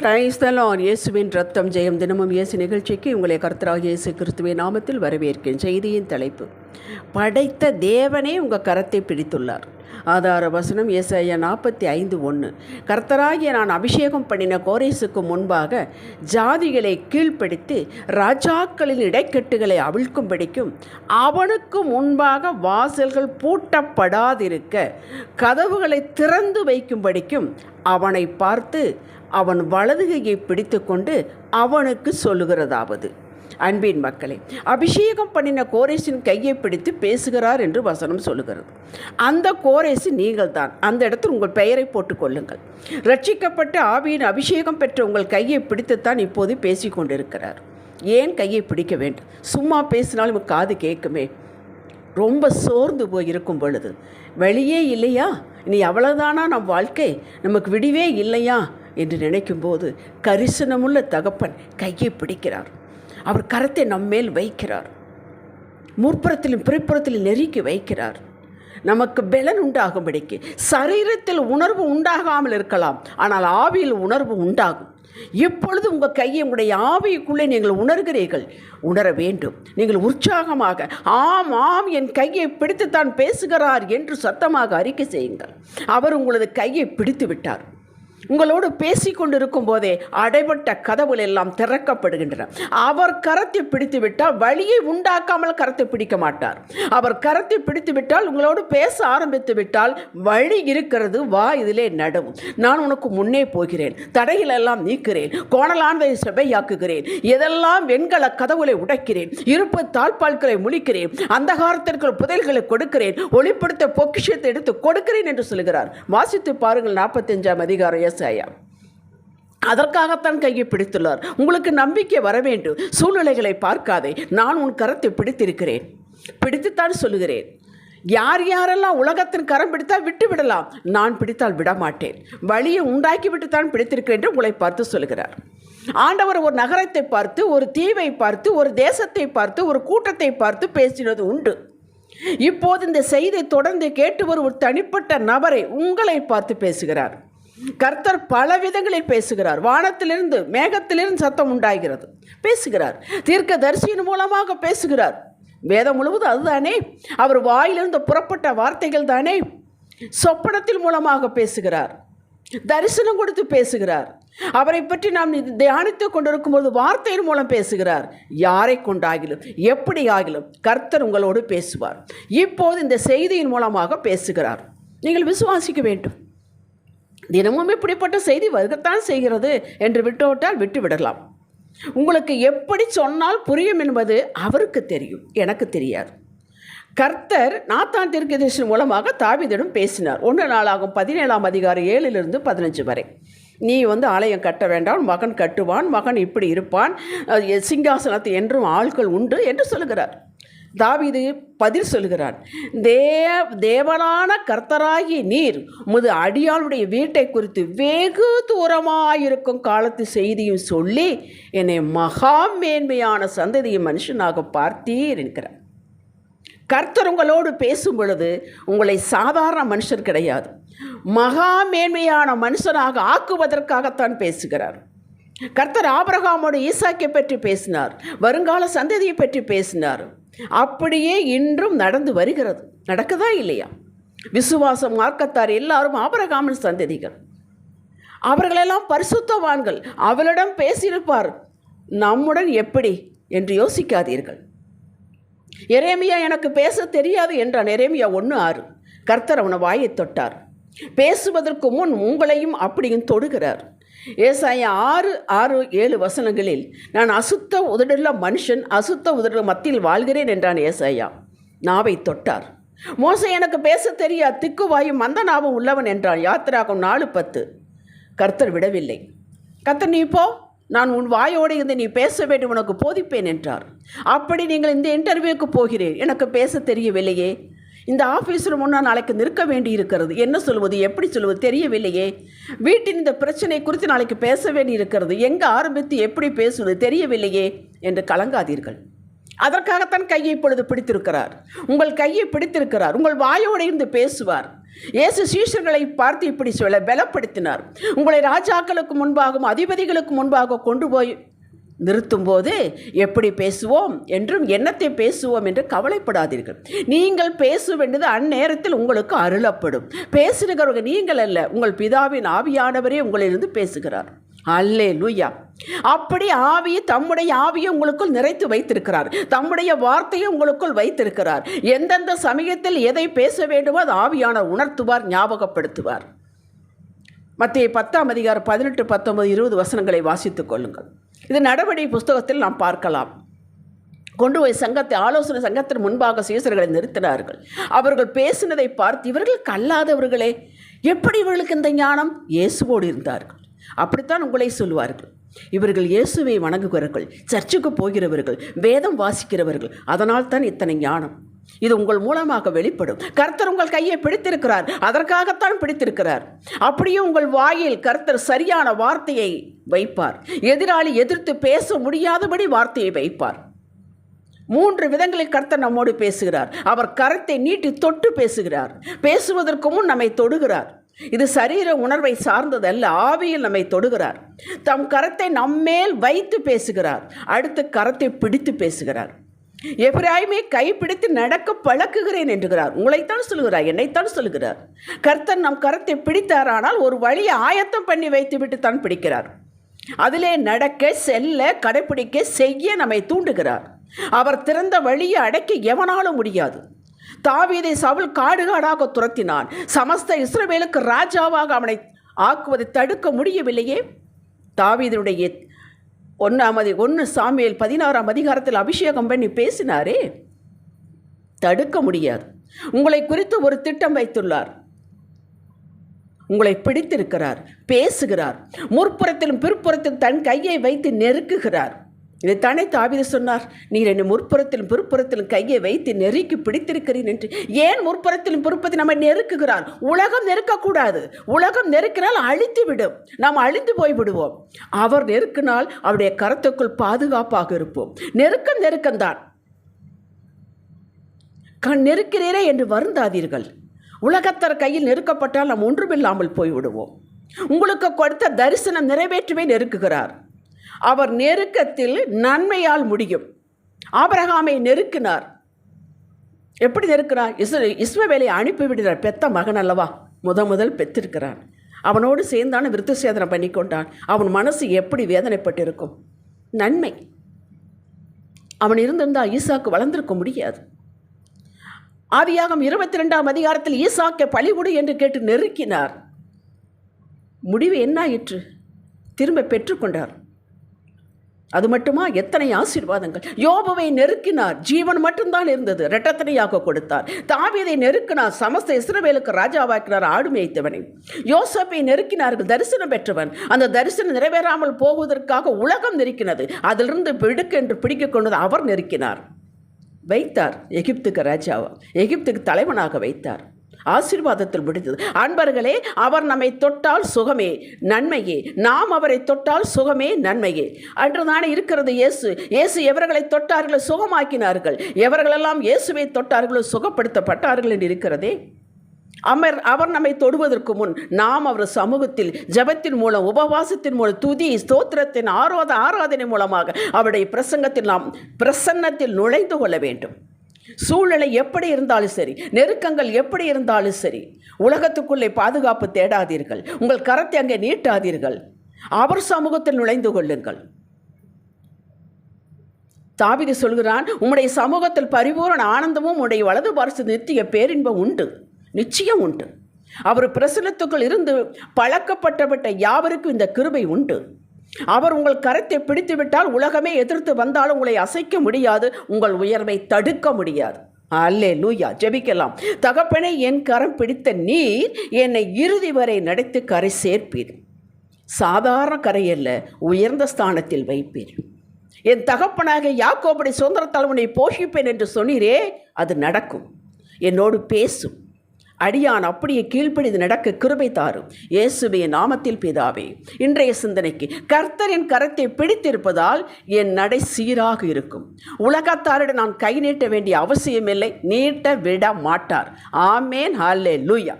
கிரைஸ்தலான் இயேசுவின் ரத்தம் ஜெயம். தினமும் இயேசு நிகழ்ச்சிக்கு உங்களை கர்த்தராக இயேசு கிறிஸ்துவின் நாமத்தில் வரவேற்கிறேன். செய்தியின் தலைப்பு படைத்த தேவனே உங்கள் கரத்தை பிடித்துள்ளார். ஆதார வசனம் ஏசாயா நாற்பத்தி ஐந்து ஒன்று கர்த்தராகிய நான் அபிஷேகம் பண்ணின கோரேசுக்கு முன்பாக ஜாதிகளை கீழ்ப்படுத்தி ராஜாக்களின் இடைக்கட்டுகளை அவிழ்க்கும்படிக்கும் அவனுக்கு முன்பாக வாசல்கள் பூட்டப்படாதிருக்க கதவுகளை திறந்து வைக்கும்படிக்கும் அவனை பார்த்து அவன் வலதுகையை பிடித்துக்கொண்டு அவனுக்கு சொல்லுகிறதாவது. அன்பின் மக்களே அபிஷேகம் பண்ணின கோரேசின் கையை பிடித்து பேசுகிறார் என்று வசனம் சொல்லுகிறது. அந்த கோரேசு நீங்கள் தான் அந்த இடத்தில் உங்கள் பெயரை போட்டுக்கொள்ளுங்கள் ரட்சிக்கப்பட்ட ஆவியின் அபிஷேகம் பெற்ற உங்கள் கையை பிடித்துத்தான் இப்போது பேசிக்கொண்டிருக்கிறார் ஏன் கையை பிடிக்க வேண்டும்? சும்மா பேசினாலும் காது கேட்குமே. ரொம்ப சோர்ந்து போயிருக்கும் பொழுது வெளியே இல்லையா? இனி அவ்வளோதானா நம் வாழ்க்கை? நமக்கு விடிவே இல்லையா? என்று நினைக்கும்போது கரிசனமுள்ள தகப்பன் கையை பிடிக்கிறார். அவர் கரத்தை நம்மேல் வைக்கிறார். முற்புறத்திலும் பிற்புறத்திலும் நெருக்கி வைக்கிறார். நமக்கு பலன் உண்டாகும்படிக்கு சரீரத்தில் உணர்வு உண்டாகாமல் இருக்கலாம். ஆனால் ஆவியில் உணர்வு உண்டாகும். இப்பொழுது உங்கள் கையை உங்களுடைய ஆவிக்குள்ளே நீங்கள் உணர்கிறீர்கள்? உணர வேண்டும். நீங்கள் உற்சாகமாக ஆம் ஆம் என் கையை பிடித்துத்தான் பேசுகிறார் என்று சத்தமாக அறிக்கை செய்யுங்கள். அவர் உங்களது கையை பிடித்து விட்டார் உங்களோடு பேசி கொண்டிருக்கும் போதே அடைபட்ட கதவுகள் எல்லாம் திறக்கப்படுகின்றன. அவர் கரத்தை பிடித்து விட்டால் வழியை உண்டாக்காமல் கரத்தை பிடிக்க மாட்டார். அவர் கரத்தை பிடித்து விட்டால் உங்களோடு பேச ஆரம்பித்து விட்டால் வழி இருக்கிறது வா இதிலே நடவும் நான் உனக்கு முன்னே போகிறேன் தடைகள் எல்லாம் நீக்கிறேன் கோணலான்வை செவையாக்குகிறேன் எதெல்லாம் வெண்கல கதவுகளை உடைக்கிறேன் இருப்பு தாழ்பால்களை முழிக்கிறேன் அந்தகாரத்திற்கு புதைல்களை கொடுக்கிறேன் ஒளிப்படுத்த பொக்கிஷத்தை எடுத்து கொடுக்கிறேன் என்று சொல்கிறார். வாசித்து பாருங்கள் நாற்பத்தஞ்சாம் அதிகாரம் ஏசாயா அதற்காகத்தான் கையை பிடித்துள்ளார். உங்களுக்கு நம்பிக்கை வர வேண்டும். சூழ்நிலைகளை பார்க்காதே. நான் உன் கரத்தை பிடித்திருக்கிறேன். பிடித்துத்தான் சொல்லுகிறேன். யார் யாரெல்லாம் உலகத்தின் கரம் பிடித்தால் விட்டு விடலாம். நான் பிடித்தால் விடமாட்டேன் வழியை உண்டாக்கி விட்டுத்தான் பிடித்திருக்கிறேன் என்று உங்களை பார்த்து சொல்கிறார் ஆண்டவர் ஒரு நகரத்தை பார்த்து ஒரு தீவை பார்த்து ஒரு தேசத்தை பார்த்து ஒரு கூட்டத்தை பார்த்து பேசினது உண்டு. இப்போது இந்த செய்தி தொடர்ந்து கேட்டு வரும் ஒரு தனிப்பட்ட நபரை உங்களை பார்த்து பேசுகிறார். கர்த்தர் பல விதங்களில் பேசுகிறார். வானத்திலிருந்து மேகத்திலிருந்து சத்தம் உண்டாகிறது. பேசுகிறார். தீர்க்க தரிசியின் மூலமாக பேசுகிறார். வேதம் முழுவதும் அதுதானே. அவர் வாயிலிருந்து புறப்பட்ட வார்த்தைகள் தானே. சொப்பனத்தின் மூலமாக பேசுகிறார். தரிசனம் கொடுத்து பேசுகிறார். அவரை பற்றி நாம் தியானித்து கொண்டிருக்கும்போது வார்த்தையின் மூலம் பேசுகிறார். யாரை கொண்டாகிலும் எப்படி ஆகிலும் கர்த்தர் உங்களோடு பேசுவார். இப்போது இந்த செய்தியின் மூலமாக பேசுகிறார். நீங்கள் விசுவாசிக்க வேண்டும். தினமும் இப்படிப்பட்ட செய்தி வருகத்தான் செய்கிறது என்று விட்டுவிட்டால் விட்டு விடலாம். உங்களுக்கு எப்படி சொன்னால் புரியும் என்பது அவருக்கு தெரியும் எனக்கு தெரியாது. கர்த்தர் நாத்தான் தீர்க்கதரிசன் மூலமாக தாவிதிடம் பேசினார். ஒன்று நாளாகும் பதினேழாம் அதிகாரம் ஏழிலிருந்து பதினஞ்சு வரை. நீ வந்து ஆலயம் கட்ட வேண்டாம் மகன் கட்டுவான் மகன் இப்படி இருப்பான் சிங்காசனத்தை என்றும் ஆட்கள் உண்டு என்று சொல்கிறார் தாவிது பதில் சொல்கிறார் தே தேவனான கர்த்தராகி நீர் உமது அடியாளுடைய வீட்டை குறித்து வெகு தூரமாயிருக்கும் காலத்து செய்தியும் சொல்லி என்னை மகா மேன்மையான சந்ததியை மனுஷனாக பார்த்தீர் என்கிறார். கர்த்தர் உங்களோடு பேசும் பொழுது உங்களை சாதாரண மனுஷர் கிடையாது. மகா மேன்மையான மனுஷனாக ஆக்குவதற்காகத்தான் பேசுகிறார். கர்த்தர் ஆபரகாமோடு ஈசாக்கை பற்றி பேசினார் வருங்கால சந்ததியை பற்றி பேசினார். அப்படியே இன்றும் நடந்து வருகிறது. நடக்குதா இல்லையா? விசுவாசம் மார்க்கத்தார் எல்லாரும் ஆபரகாமன் சந்ததிகள். அவர்களெல்லாம் பரிசுத்தவான்கள். அவளிடம் பேசியிருப்பார் நம்முடன் எப்படி? என்று யோசிக்காதீர்கள். எரேமியா எனக்கு பேச தெரியாது என்றான். எரேமியா ஒன்று ஆறு. கர்த்தர் அவனை வாயை தொட்டார். பேசுவதற்கு முன் உங்களையும் அப்படியும் தொடுகிறார். ஏசாய ஆறு ஆறு ஏழு வசனங்களில் நான் அசுத்த உதடுள்ள மனுஷன் அசுத்த உதடுள்ள மத்தியில் வாழ்கிறேன் என்றான் ஏசாயா. நாவை தொட்டார். மோசை எனக்கு பேச தெரியா திக்குவாயும் மந்த நாவும் உள்ளவன் என்றான் யாத்திராகும் நாலு பத்து. கர்த்தர் விடவில்லை. கர்த்தர் நீ போ. நான் உன் வாயோடு இருந்து நீ பேச வேண்டும் உனக்கு போதிப்பேன் என்றார். அப்படி நீங்கள் இந்த இன்டர்வியூக்கு போகிறேன் எனக்கு பேச தெரியவில்லையே. இந்த ஆஃபீஸில் முன்னால் நாளைக்கு நிற்க வேண்டி இருக்கிறது. என்ன சொல்வது எப்படி சொல்வது தெரியவில்லையே. வீட்டின் இந்த பிரச்சனை குறித்து நாளைக்கு பேச வேண்டி இருக்கிறது. எங்கே ஆரம்பித்து எப்படி பேசுவது தெரியவில்லையே என்று கலங்காதீர்கள். அதற்காகத்தான் கையை இப்பொழுது பிடித்திருக்கிறார். உங்கள் கையை பிடித்திருக்கிறார். உங்கள் வாயோடு இருந்து பேசுவார். இயேசு சீஷர்களை பார்த்து இப்படி சொல்ல பலப்படுத்தினார். உங்களை ராஜாக்களுக்கு முன்பாகவும் அதிபதிகளுக்கு முன்பாக கொண்டு போய் நிறுத்தும்போது எப்படி பேசுவோம் என்றும் என்னத்தை பேசுவோம் என்று கவலைப்படாதீர்கள். நீங்கள் பேச வேண்டியது அந்நேரத்தில் உங்களுக்கு அருளப்படும். பேசுகிறவர்கள் நீங்கள் அல்ல உங்கள் பிதாவின் ஆவியானவரே உங்களிலிருந்து பேசுகிறார். அல்லே லூயா அப்படி ஆவியை தம்முடைய ஆவியை உங்களுக்குள் நிறைத்து வைத்திருக்கிறார். தம்முடைய வார்த்தையை உங்களுக்குள் வைத்திருக்கிறார். எந்தெந்த சமயத்தில் எதை பேச வேண்டுமோ அது ஆவியான உணர்த்துவார் ஞாபகப்படுத்துவார். மத்திய பத்தாம் அதிகாரம் பதினெட்டு பத்தொன்பது இருபது வசனங்களை வாசித்துக் கொள்ளுங்கள். இது நடவடி புஸ்தகத்தில் நாம் பார்க்கலாம். கொண்டு போய் சங்கத்தை ஆலோசனை சங்கத்தின் முன்பாக சீசர்களை நிறுத்தினார்கள். அவர்கள் பேசினதை பார்த்து இவர்கள் கல்லாதவர்களே எப்படி இவர்களுக்கு இந்த ஞானம்? இயேசுவோடு இருந்தார்கள். அப்படித்தான் உங்களை சொல்வார்கள் இவர்கள் இயேசுவை வணங்குகிறவர்கள் சர்ச்சுக்கு போகிறவர்கள் வேதம் வாசிக்கிறவர்கள் அதனால் தான் இத்தனை ஞானம். இது உங்கள் மூலமாக வெளிப்படும். கர்த்தர் உங்கள் கையை பிடித்திருக்கிறார். அதற்காகத்தான் பிடித்திருக்கிறார். அப்படியே உங்கள் வாயில் கர்த்தர் சரியான வார்த்தையை வைப்பார். எதிராளி எதிர்த்து பேச முடியாதபடி வார்த்தையை வைப்பார். மூன்று விதங்களில் கர்த்தர் நம்மோடு பேசுகிறார். அவர் கரத்தை நீட்டி தொட்டு பேசுகிறார். பேசுவதற்கு முன் நம்மை தொடுகிறார். இது சரீர உணர்வை சார்ந்ததல்ல. ஆவியில் நம்மை தொடுகிறார். தம் கரத்தை நம்மேல் வைத்து பேசுகிறார். அடுத்து கரத்தை பிடித்து பேசுகிறார். எப்ராயுமே கைப்பிடித்து நடக்க பழக்குகிறேன் என்றுகிறார். உங்களைத்தான் சொல்கிறார் என்னைத்தான் சொல்கிறார் கர்த்தன் நம் கரத்தை பிடித்தாரானால் ஒரு வழியை ஆயத்தம் பண்ணி வைத்துவிட்டு தான் பிடிக்கிறார். அதிலே நடக்க செல்ல கடைப்பிடிக்க செய்ய நம்மை தூண்டுகிறார். அவர் திறந்த வழியை அடைக்க எவனாலும் முடியாது. தாவீதை சவுல் காடு காடாக துரத்தினான். சமஸ்த இஸ்ரவேலுக்கு ராஜாவாக அவனை ஆக்குவதை தடுக்க முடியவில்லையே. தாவீதனுடைய ஒன்றாம் அதி ஒன்று சாமியல் பதினாறாம் அதிகாரத்தில் அபிஷேகம் பண்ணி பேசினாரே. தடுக்க முடியாது. உங்களை குறித்து ஒரு திட்டம் வைத்துள்ளார். உங்களை பிடித்திருக்கிறார் பேசுகிறார். முற்புறத்திலும் பிற்புறத்திலும் தன் கையை வைத்து நெருக்குகிறார். இதைத்தானே தாவித சொன்னார் நீர் என்னை முற்புறத்திலும் பிற்புறத்திலும் கையை வைத்து நெருக்கி பிடித்திருக்கிறேன் என்று. ஏன் முற்புறத்திலும் பிற்புறத்தில் நம்ம நெருக்குகிறார்? உலகம் நெருக்கக்கூடாது. உலகம் நெருக்கினால் அழித்து விடும் நாம் அழிந்து போய் விடுவோம். அவர் நெருக்கினால் அவருடைய கரத்துக்குள் பாதுகாப்பாக இருப்போம். நெருக்கம் நெருக்கம்தான் கண் நெருக்கிறீரே என்று வருந்தாதீர்கள். உலகத்தர் கையில் நெருக்கப்பட்டால் நாம் ஒன்றுமில்லாமல் போய்விடுவோம். உங்களுக்கு கொடுத்த தரிசனம் நிறைவேற்றவே நெருக்குகிறார். அவர் நெருக்கத்தில் நன்மையால் முடியும். ஆபரகாமை நெருக்கினார். எப்படி நெருக்கிறார்? இஸ் இஸ்மவேலை அனுப்பிவிடுகிறார் பெத்த மகன் அல்லவா? முத முதல் பெற்றிருக்கிறான். அவனோடு சேர்ந்தான விருத்த சேதனம் பண்ணி கொண்டான் அவன் மனசு எப்படி வேதனைப்பட்டிருக்கும்? நன்மை. அவன் இருந்திருந்தால் ஈசாக்கு வளர்ந்திருக்க முடியாது. ஆதியாகம் இருபத்தி ரெண்டாம் அதிகாரத்தில் ஈசாக்கை பழிகுடு என்று கேட்டு நெருக்கினார். முடிவு என்னாயிற்று? திரும்ப பெற்றுக்கொண்டார். அது மட்டுமா? எத்தனை ஆசீர்வாதங்கள். யோபுவை நெருக்கினார். ஜீவன் மட்டும்தான் இருந்தது. இரட்டத்தனையாக கொடுத்தார். தாவீதை நெருக்கினார். சமஸ்த இஸ்ரவேலுக்கு ராஜாவாக்கினார். ஆடு மேய்த்தவனை. யோசப்பை நெருக்கினார்கள். தரிசனம் பெற்றவன். அந்த தரிசனம் நிறைவேறாமல் போவதற்காக உலகம் நெருக்கினது. அதிலிருந்து பிடுக்கு என்று பிடிக்க கொண்டது அவர் நெருக்கினார். வைத்தார். எகிப்துக்கு ராஜாவா? எகிப்துக்கு தலைவனாக வைத்தார். ஆசீர்வாதத்தில் முடிந்தது அன்பர்களே அவர் நம்மை தொட்டால் சுகமே நன்மையே. நாம் அவரை தொட்டால் சுகமே நன்மையே. அன்றுதானே இருக்கிறது இயேசு. இயேசு எவர்களை தொட்டார்களோ சுகமாக்கினார்கள். எவர்களெல்லாம் இயேசுவை தொட்டார்களோ சுகப்படுத்தப்பட்டார்கள் என்று இருக்கிறதே. அமர் அவர் நம்மை தொடுவதற்கு முன் நாம் அவர் சமூகத்தில் ஜெபத்தின் மூலம் உபவாசத்தின் மூலம் துதி ஸ்தோத்திரத்தின் ஆரோத ஆராதனை மூலமாக அவருடைய பிரசங்கத்தில் நாம் பிரசன்னத்தில் நுழைந்து கொள்ள வேண்டும். சூழ்நிலை எப்படி இருந்தாலும் சரி நெருக்கங்கள் எப்படி இருந்தாலும் சரி உலகத்துக்குள்ளே பாதுகாப்பு தேடாதீர்கள் உங்கள் கரத்தை அங்கே நீட்டாதீர்கள் அவர் சமூகத்தில் நுழைந்து கொள்ளுங்கள். தாவிதி சொல்கிறான் உம்முடைய சமூகத்தில் பரிபூரண ஆனந்தமும் உடைய வலது பார்சு நித்திய பேரின்பம் உண்டு நிச்சயம் உண்டு. அவர் பிரசனத்துக்குள் இருந்து பழக்கப்பட்டப்பட்ட யாவருக்கும் இந்த கிருபை உண்டு. அவர் உங்கள் கரத்தை பிடித்துவிட்டால் உலகமே எதிர்த்து வந்தாலும் உங்களை அசைக்க முடியாது உங்கள் உயர்வை தடுக்க முடியாது. அல்லே லூயா ஜெபிக்கலாம். தகப்பனை என் கரம் பிடித்த நீர் என்னை இறுதி வரை நடத்தி கரை சேர்ப்பீர். சாதாரண கரையல்ல உயர்ந்த ஸ்தானத்தில் வைப்பீர். என் தகப்பனாக யாக்கோபடி சுதந்திரத்தால் உன்னை போஷிப்பேன் என்று சொன்னீரே அது நடக்கும். என்னோடு பேசும். அடியான் அப்படியே கீழ்ப்படிந்து நடக்க கிருபை தாரும். இயேசுவே நாமத்தில் பிதாவே இன்றைய சிந்தனைக்கு கர்த்தரின் கரத்தை பிடித்திருப்பதால் என் நடை சீராக இருக்கும். உலகத்தாரிடம் நான் கை நீட்ட வேண்டிய அவசியமில்லை நீட்ட விட மாட்டார். ஆமேன் ஹல்லே லூயா